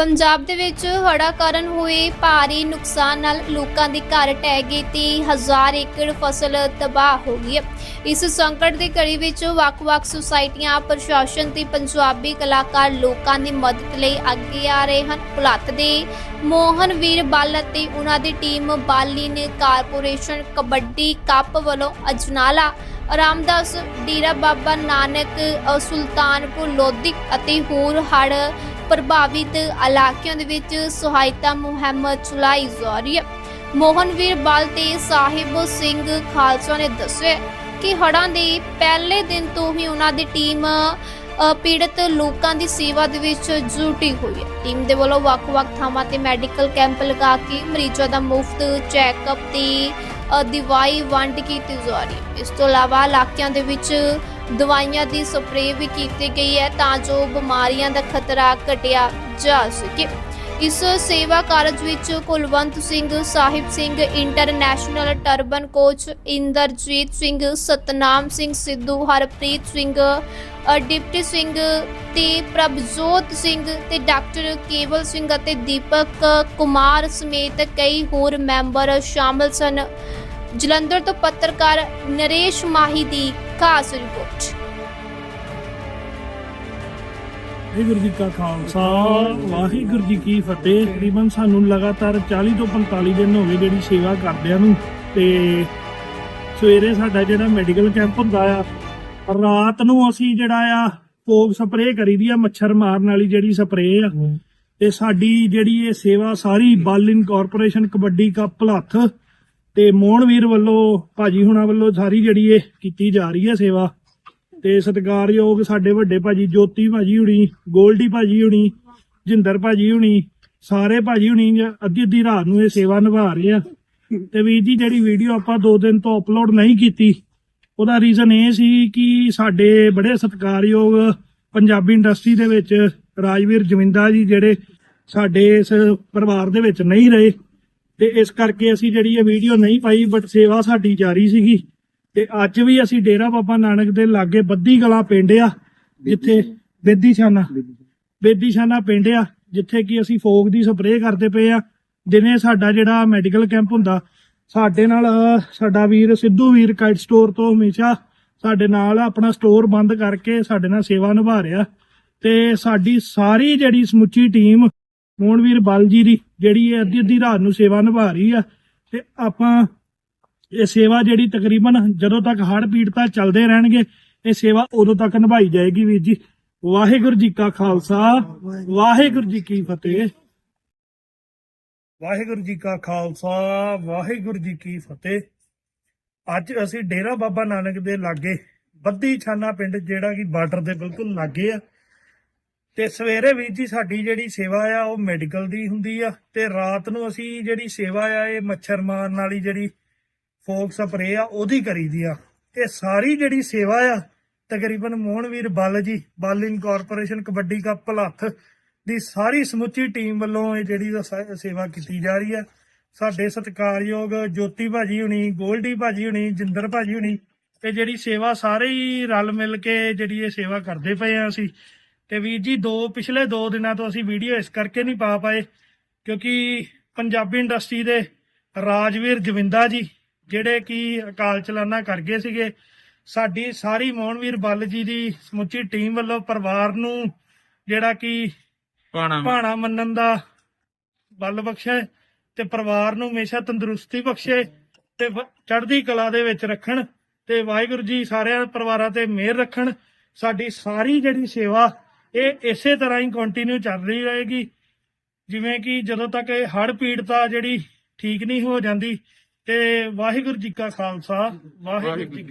ਪੰਜਾਬ ਦੇ ਵਿੱਚ ਹੜ੍ਹਾਂ ਕਾਰਨ ਹੋਏ ਭਾਰੀ ਨੁਕਸਾਨ ਨਾਲ ਲੋਕਾਂ ਦੇ ਘਰ ਢਹਿ ਗਏ ਤੇ ਹਜ਼ਾਰ ਏਕੜ ਫਸਲ ਤਬਾਹ ਹੋ ਗਈ ਹੈ। ਇਸ ਸੰਕਟ ਦੀ ਘੜੀ ਵਿੱਚ ਵੱਖ-ਵੱਖ ਸੁਸਾਇਟੀਆਂ, ਪ੍ਰਸ਼ਾਸਨ ਤੇ ਪੰਜਾਬੀ ਕਲਾਕਾਰ ਲੋਕਾਂ ਦੀ ਮਦਦ ਲਈ ਅੱਗੇ ਆ ਰਹੇ ਹਨ। ਭੁਲੱਥ ਦੇ ਮੋਹਨ ਵੀਰ ਬੱਲ ਅਤੇ ਉਹਨਾਂ ਦੀ ਟੀਮ ਬਾਲੀ ਨੇ ਕਾਰਪੋਰੇਸ਼ਨ ਕਬੱਡੀ ਕੱਪ ਵੱਲੋਂ ਅਜਨਾਲਾ, ਰਾਮਦਾਸ, ਡੇਰਾ ਬਾਬਾ ਨਾਨਕ, ਸੁਲਤਾਨਪੁਰ ਲੋਧੀ ਅਤੇ ਹੋਰ ਹੜ੍ਹ ਪ੍ਰਭਾਵਿਤ ਇਲਾਕਿਆਂ ਦੇ ਵਿੱਚ ਸਹਾਇਤਾ ਮੁਹਿੰਮ ਚਲਾਈ ਜਾ ਰਹੀ ਹੈ ਮੋਹਨਵੀਰ ਬਲ ਤੇ ਸਾਹਿਬ ਸਿੰਘ ਖਾਲਸਾ ਨੇ ਦੱਸਿਆ ਕਿ ਹੜ੍ਹਾਂ ਦੇ ਪਹਿਲੇ ਦਿਨ ਤੋਂ ਹੀ ਉਹਨਾਂ ਦੀ ਟੀਮ ਪੀੜਤ ਲੋਕਾਂ ਦੀ ਸੇਵਾ ਦੇ ਵਿੱਚ ਜੁਟੀ ਹੋਈ ਹੈ। ਟੀਮ ਦੇ ਵੱਲੋਂ ਵੱਖ-ਵੱਖ ਥਾਵਾਂ ਤੇ ਮੈਡੀਕਲ ਕੈਂਪ ਲਗਾ ਕੇ ਮਰੀਜ਼ਾਂ ਦਾ ਮੁਫਤ ਚੈੱਕਅਪ ਤੇ ਅ, ਦਵਾਈ ਵੰਡ ਕੀਤੀ ਜਾ ਰਹੀ ਹੈ। ਇਸ ਤੋਂ ਇਲਾਵਾ ਇਲਾਕਿਆਂ ਦੇ ਵਿੱਚ ਦਵਾਈਆਂ ਦੀ ਸਪਰੇਅ ਵੀ ਕੀਤੀ ਗਈ ਹੈ ਤਾਂ ਜੋ ਬਿਮਾਰੀਆਂ ਦਾ ਖਤਰਾ ਘਟਿਆ ਜਾ ਸਕੇ। ਇਸ ਸੇਵਾ ਕਾਰਜ ਵਿੱਚ Kulwant Singh Sahib Singh international turban coach Inderjit Singh Satnam Singh Sidhu Harpreet Singh ਅ, ਡਿਪਟੀ ਸਿੰਘ ਤੇ ਪ੍ਰਭਜੋਤ ਸਿੰਘ ਤੇ ਡਾਕਟਰ ਕੇਵਲ ਸਿੰਘ ਅਤੇ ਦੀਪਕ ਕੁਮਾਰ ਸਮੇਤ ਕਈ ਹੋਰ ਮੈਂਬਰ ਸ਼ਾਮਲ ਸਨ। ਜਲੰਧਰ ਤੋਂ ਪੱਤਰਕਾਰ ਨਰੇਸ਼ ਮਾਹੀ ਦੀ ਖਾਸ ਰਿਪੋਰਟ ਵਾਹਿਗੁਰੂ ਜੀ ਕਾ ਖਾਲਸਾ ਵਾਹਿਗੁਰੂ ਜੀ ਕੀ ਫਤਿਹ। ਤਕਰੀਬਨ ਸਾਨੂੰ ਲਗਾਤਾਰ 40 ਤੋਂ 45 ਦਿਨ ਹੋ ਗਏ ਜਿਹੜੀ ਸੇਵਾ ਕਰਦਿਆਂ ਨੂੰ ਤੇ ਸਵੇਰੇ ਸਾਡਾ ਜਿਹੜਾ ਮੈਡੀਕਲ ਕੈਂਪ ਹੁੰਦਾ ਆ ਰਾਤ ਨੂੰ ਅਸੀਂ ਜਿਹੜਾ ਆ ਫੋਗ ਸਪਰੇਅ ਕਰੀਦੀ ਆ ਮੱਛਰ ਮਾਰਨ ਵਾਲੀ ਜਿਹੜੀ ਸਪਰੇਅ ਆ। ਤੇ ਸਾਡੀ ਜਿਹੜੀ ਇਹ ਸੇਵਾ ਸਾਰੀ ਬਾਲਿਨ ਕਾਰਪੋਰੇਸ਼ਨ ਕਬੱਡੀ ਕੱਪ ਭਲੱਥ ਤੇ ਮੋਹਨਵੀਰ ਵੱਲੋਂ, ਭਾਜੀ ਹੁਣਾਂ ਵੱਲੋਂ ਸਾਰੀ ਜਿਹੜੀ ਇਹ ਕੀਤੀ ਜਾ ਰਹੀ ਹੈ ਸੇਵਾ। ਤੇ ਸਤਿਕਾਰਯੋਗ ਸਾਡੇ ਵੱਡੇ ਭਾਜੀ ਜੋਤੀ ਭਾਜੀ ਹੁਣੀ, ਗੋਲਡੀ ਭਾਜੀ ਹੁਣੀ, ਜਿੰਦਰ ਭਾਜੀ ਹੁਣੀ, ਸਾਰੇ ਭਾਜੀ ਹੁਣੀ ਜ- ਅੱਧੀ ਅੱਧੀ ਰਾਤ ਨੂੰ ਇਹ ਸੇਵਾ ਨਿਭਾ ਰਹੇ ਆ। ਤੇ ਵੀਰ ਜੀ, ਜਿਹੜੀ ਵੀਡੀਓ ਆਪਾਂ ਦੋ ਦਿਨ ਤੋਂ ਅਪਲੋਡ ਨਹੀਂ ਕੀਤੀ, ਉਹਦਾ ਰੀਜ਼ਨ ਇਹ ਸੀ ਕਿ ਸਾਡੇ ਬੜੇ ਸਤਿਕਾਰਯੋਗ ਪੰਜਾਬੀ ਇੰਡਸਟਰੀ ਦੇ ਵਿੱਚ ਰਾਜਵੀਰ ਜਵਿੰਦਾ ਜੀ ਜਿਹੜੇ ਸਾਡੇ ਇਸ ਪਰਿਵਾਰ ਦੇ ਵਿੱਚ ਨਹੀਂ ਰਹੇ ਤੇ ਇਸ ਕਰਕੇ ਅਸੀਂ ਜਿਹੜੀ ਇਹ ਵੀਡੀਓ ਨਹੀਂ ਪਾਈ ਬਟ ਸੇਵਾ ਸਾਡੀ ਜਾਰੀ ਸੀਗੀ। ਤੇ ਅੱਜ ਵੀ ਅਸੀਂ ਡੇਰਾ ਬਾਬਾ ਨਾਨਕ ਦੇ ਲਾਗੇ ਬੱਦੀ ਕਲਾ ਪਿੰਡ ਆ ਜਿੱਥੇ ਬੇਦੀਸ਼ਾਨਾ ਬੇਦੀਸ਼ਾਨਾ ਪਿੰਡ ਆ ਜਿੱਥੇ ਕਿ ਅਸੀਂ ਫੋਗ ਦੀ ਸਪਰੇਅ ਕਰਦੇ ਪਏ ਆ ਦਿਨੇ ਸਾਡਾ ਜਿਹੜਾ ਮੈਡੀਕਲ ਕੈਂਪ ਹੁੰਦਾ ਸਾਡੇ ਨਾਲ ਸਾਡਾ ਵੀਰ ਸਿੱਧੂ ਵੀਰ ਕਾਈਟ ਸਟੋਰ ਤੋਂ ਹਮੇਸ਼ਾ ਸਾਡੇ ਨਾਲ ਆਪਣਾ ਸਟੋਰ ਬੰਦ ਕਰਕੇ ਸਾਡੇ ਨਾਲ ਸੇਵਾ ਨਿਭਾ ਰਿਹਾ। ਤੇ ਸਾਡੀ ਸਾਰੀ ਜਿਹੜੀ ਸਮੁੱਚੀ ਟੀਮ ਮੋਹਨਵੀਰ ਬਲ ਜੀ ਦੀ ਜਿਹੜੀ ਇਹ ਅੱਧੀ ਅੱਧੀ ਰਾਤ ਨੂੰ ਸੇਵਾ ਨਿਭਾ ਰਹੀ ਆ, ਤੇ ਆਪਾਂ ਇਹ ਸੇਵਾ ਜਿਹੜੀ ਤਕਰੀਬਨ ਜਦੋਂ ਤੱਕ ਹੜ੍ਹ ਪੀੜਤਾ ਚੱਲਦੇ ਰਹਿਣਗੇ, ਇਹ ਸੇਵਾ ਉਦੋਂ ਤੱਕ ਨਿਭਾਈ ਜਾਏਗੀ ਵੀਰ ਜੀ। ਵਾਹਿਗੁਰੂ ਜੀ ਕਾ ਖਾਲਸਾ, ਵਾਹਿਗੁਰੂ ਜੀ ਕੀ ਫਤਿਹ। ਵਾਹਿਗੁਰੂ ਜੀ ਕਾ ਖਾਲਸਾ, ਵਾਹਿਗੁਰੂ ਜੀ ਕੀ ਫਤਿਹ। ਅੱਜ ਅਸੀਂ ਡੇਰਾ ਬਾਬਾ ਨਾਨਕ ਦੇ ਲਾਗੇ ਬੱਦੀ ਛਾਨਾ ਪਿੰਡ ਜਿਹੜਾ ਕਿ ਬਾਰਡਰ ਦੇ ਬਿਲਕੁਲ ਲਾਗੇ ਆ ਤੇ ਸਵੇਰੇ ਵੀਰ ਜੀ ਸਾਡੀ ਜਿਹੜੀ ਸੇਵਾ ਆ, ਉਹ ਮੈਡੀਕਲ ਦੀ ਹੁੰਦੀ ਆ ਤੇ ਰਾਤ ਨੂੰ ਅਸੀਂ ਜਿਹੜੀ ਸੇਵਾ ਆ, ਇਹ ਮੱਛਰ ਮਾਰਨ ਵਾਲੀ ਜਿਹੜੀ ਫੋਕ ਸਪਰੇ ਆ, ਉਹਦੀ ਕਰੀਦੀ ਆ। ਇਹ ਸਾਰੀ ਜਿਹੜੀ ਸੇਵਾ ਆ, ਤਕਰੀਬਨ ਮੋਹਨਵੀਰ ਬੱਲ ਜੀ ਬਾਲਿਨ ਕਾਰਪੋਰੇਸ਼ਨ ਕਬੱਡੀ ਕੱਪ ਭਲੱਥ ਦੀ ਸਾਰੀ ਸਮੁੱਚੀ ਟੀਮ ਵੱਲੋਂ ਇਹ ਜਿਹੜੀ ਸੇਵਾ ਕੀਤੀ ਜਾ ਰਹੀ ਆ। ਸਾਡੇ ਸਤਿਕਾਰਯੋਗ ਜੋਤੀ ਭਾਜੀ ਹੁਣੀ, ਗੋਲਡੀ ਭਾਜੀ ਹੁਣੀ, ਜਿੰਦਰ ਭਾਜੀ ਹੁਣੀ, ਤੇ ਜਿਹੜੀ ਸੇਵਾ ਸਾਰੇ ਹੀ ਰਲ ਮਿਲ ਕੇ ਜਿਹੜੀ ਇਹ ਸੇਵਾ ਕਰਦੇ ਪਏ ਆ ਅਸੀਂ ਤੇ ਵੀਰ ਜੀ ਦੋ ਪਿਛਲੇ ਦੋ ਦਿਨਾਂ ਤੋਂ ਅਸੀਂ ਵੀਡੀਓ ਇਸ ਕਰਕੇ ਨਹੀਂ ਪਾ ਪਾਏ ਕਿਉਂਕਿ ਪੰਜਾਬੀ ਇੰਡਸਟਰੀ ਦੇ ਰਾਜਵੀਰ ਜਵਿੰਦਾ ਜੀ ਜਿਹੜੇ ਕਿ ਅਕਾਲ ਚਲਾਨਾ ਕਰ ਗਏ ਸੀਗੇ ਸਾਡੀ ਸਾਰੀ ਮੋਹਨਵੀਰ ਬੱਲ ਜੀ ਦੀ ਸਮੁੱਚੀ ਟੀਮ ਵੱਲੋਂ ਪਰਿਵਾਰ ਨੂੰ ਜਿਹੜਾ ਕਿ ਪਾਣਾ ਭਾਣਾ ਮੰਨਣ ਦਾ ਬਲ ਬਖਸ਼ੇ ਤੇ ਪਰਿਵਾਰ ਨੂੰ ਹਮੇਸ਼ਾ ਤੰਦਰੁਸਤੀ ਬਖਸ਼ੇ ਤੇ ਚੜ੍ਹਦੀ ਕਲਾ ਦੇ ਵਿੱਚ ਰੱਖਣ ਤੇ ਵਾਹਿਗੁਰੂ ਜੀ ਸਾਰਿਆਂ ਪਰਿਵਾਰਾਂ ਤੇ ਮਿਹਰ ਰੱਖਣ ਸਾਡੀ ਸਾਰੀ ਜਿਹੜੀ ਸੇਵਾ ਇਹ ਇਸੇ ਤਰ੍ਹਾਂ ਹੀ ਕੰਟੀਨਿਊ ਚੱਲ ਰਹੀ ਰਹੇਗੀ। ਜਿਵੇਂ ਕਿ ਜਦੋਂ ਤੱਕ ਇਹ ਹੜ੍ਹ ਪੀੜਤਾ ਜਿਹੜੀ ਠੀਕ ਨਹੀਂ ਹੋ ਜਾਂਦੀ, ਤੇ ਵਾਹਿਗੁਰੂ ਜੀ ਕਾ ਖਾਲਸਾ, ਵਾਹਿਗੁਰੂ ਜੀ ਕੀ